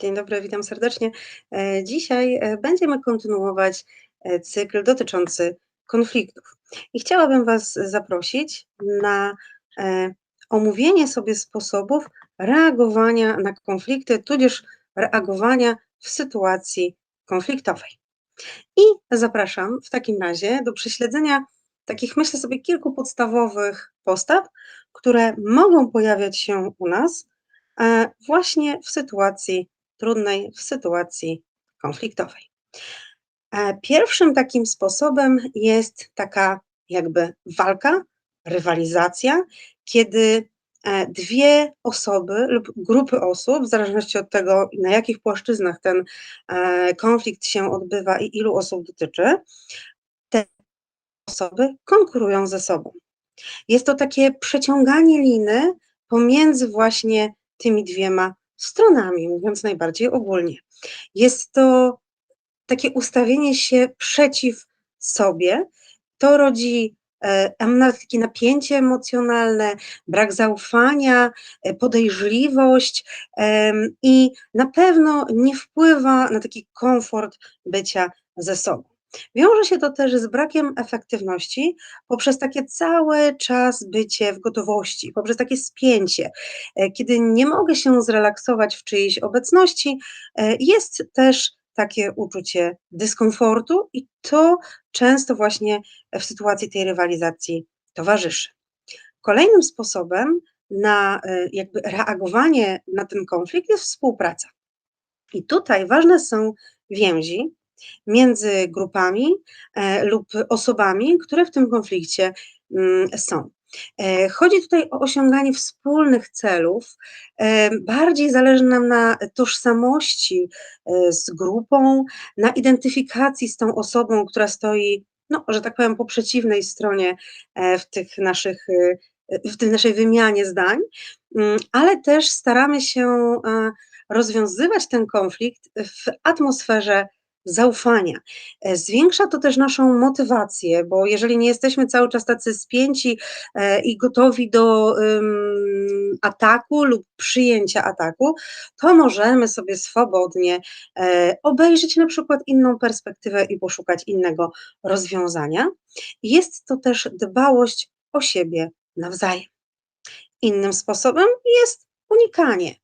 Dzień dobry, witam serdecznie. E, dzisiaj, e, będziemy kontynuować, e, cykl dotyczący konfliktów. I chciałabym Was zaprosić na, omówienie sobie sposobów reagowania na konflikty, tudzież reagowania w sytuacji konfliktowej. I zapraszam w takim razie do prześledzenia takich, myślę sobie, kilku podstawowych postaw, które mogą pojawiać się u nas, właśnie w sytuacji trudnej, w sytuacji konfliktowej. E, pierwszym takim sposobem jest taka jakby walka, rywalizacja, kiedy, e, 2 osoby lub grupy osób, w zależności od tego, na jakich płaszczyznach ten, e, konflikt się odbywa i ilu osób dotyczy, te osoby konkurują ze sobą. Jest to takie przeciąganie liny pomiędzy właśnie tymi dwiema stronami, mówiąc najbardziej ogólnie. Jest to takie ustawienie się przeciw sobie. To rodzi, e, nawet takie napięcie emocjonalne, brak zaufania, e, podejrzliwość, i na pewno nie wpływa na taki komfort bycia ze sobą. Wiąże się to też z brakiem efektywności poprzez takie cały czas bycie w gotowości, poprzez takie spięcie. E, kiedy nie mogę się zrelaksować w czyjejś obecności, e, jest też takie uczucie dyskomfortu i to często właśnie w sytuacji tej rywalizacji towarzyszy. Kolejnym sposobem na, e, jakby reagowanie na ten konflikt jest współpraca. I tutaj ważne są więzi między grupami, e, lub osobami, które w tym konflikcie, mm, są. E, chodzi tutaj o osiąganie wspólnych celów. E, bardziej zależy nam na tożsamości, z grupą, na identyfikacji z tą osobą, która stoi, no, że tak powiem, po przeciwnej stronie, w tych naszych, w tej naszej wymianie zdań, mm, ale też staramy się, rozwiązywać ten konflikt w atmosferze zaufania. E, zwiększa to też naszą motywację, bo jeżeli nie jesteśmy cały czas tacy spięci, e, i gotowi do, ataku lub przyjęcia ataku, to możemy sobie swobodnie, e, obejrzeć na przykład inną perspektywę i poszukać innego rozwiązania. Jest to też dbałość o siebie nawzajem. Innym sposobem jest unikanie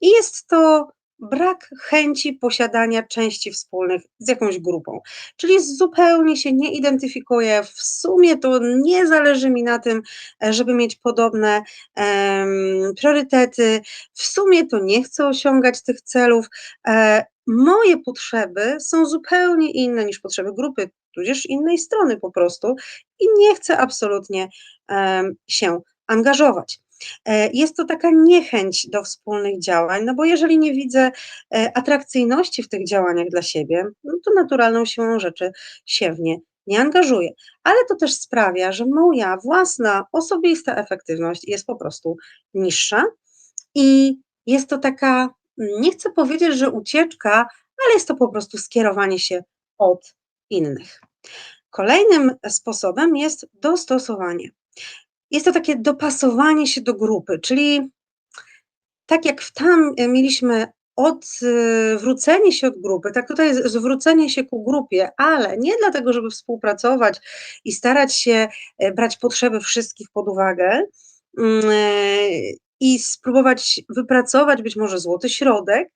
i jest to brak chęci posiadania części wspólnych z jakąś grupą, czyli zupełnie się nie identyfikuję, w sumie to nie zależy mi na tym, e, żeby mieć podobne, em, priorytety, w sumie to nie chcę osiągać tych celów, e, moje potrzeby są zupełnie inne niż potrzeby grupy, tudzież innej strony po prostu i nie chcę absolutnie, em, się angażować. E, jest to taka niechęć do wspólnych działań, no bo jeżeli nie widzę, e, atrakcyjności w tych działaniach dla siebie, no to naturalną siłą rzeczy się w nie nie angażuję. Ale to też sprawia, że moja własna osobista efektywność jest po prostu niższa i jest to taka, nie chcę powiedzieć, że ucieczka, ale jest to po prostu skierowanie się od innych. Kolejnym sposobem jest dostosowanie. Jest to takie dopasowanie się do grupy, czyli tak jak w tam e, mieliśmy odwrócenie się od grupy, tak tutaj jest zwrócenie się ku grupie, ale nie dlatego, żeby współpracować i starać się, e, brać potrzeby wszystkich pod uwagę, mm, e, i spróbować wypracować być może złoty środek,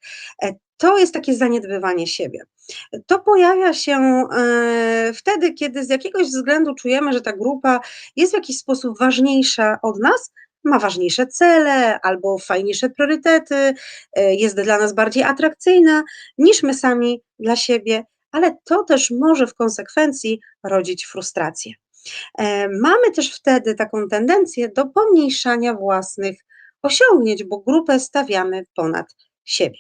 e, to jest takie zaniedbywanie siebie. To pojawia się, e, wtedy, kiedy z jakiegoś względu czujemy, że ta grupa jest w jakiś sposób ważniejsza od nas, ma ważniejsze cele albo fajniejsze priorytety, e, jest dla nas bardziej atrakcyjna niż my sami dla siebie, ale to też może w konsekwencji rodzić frustrację. Mamy też wtedy taką tendencję do pomniejszania własnych osiągnięć, bo grupę stawiamy ponad siebie.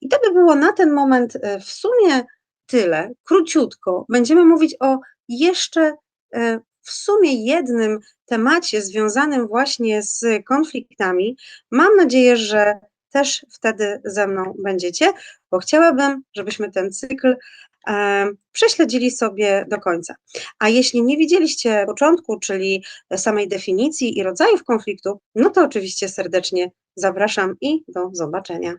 I to by było na ten moment, e, w sumie tyle, króciutko. Będziemy mówić o jeszcze, e, w sumie jednym temacie związanym właśnie z konfliktami. Mam nadzieję, że też wtedy ze mną będziecie, bo chciałabym, żebyśmy ten cykl, prześledzili sobie do końca. A jeśli nie widzieliście początku, czyli samej definicji i rodzajów konfliktu, no to oczywiście serdecznie zapraszam i do zobaczenia.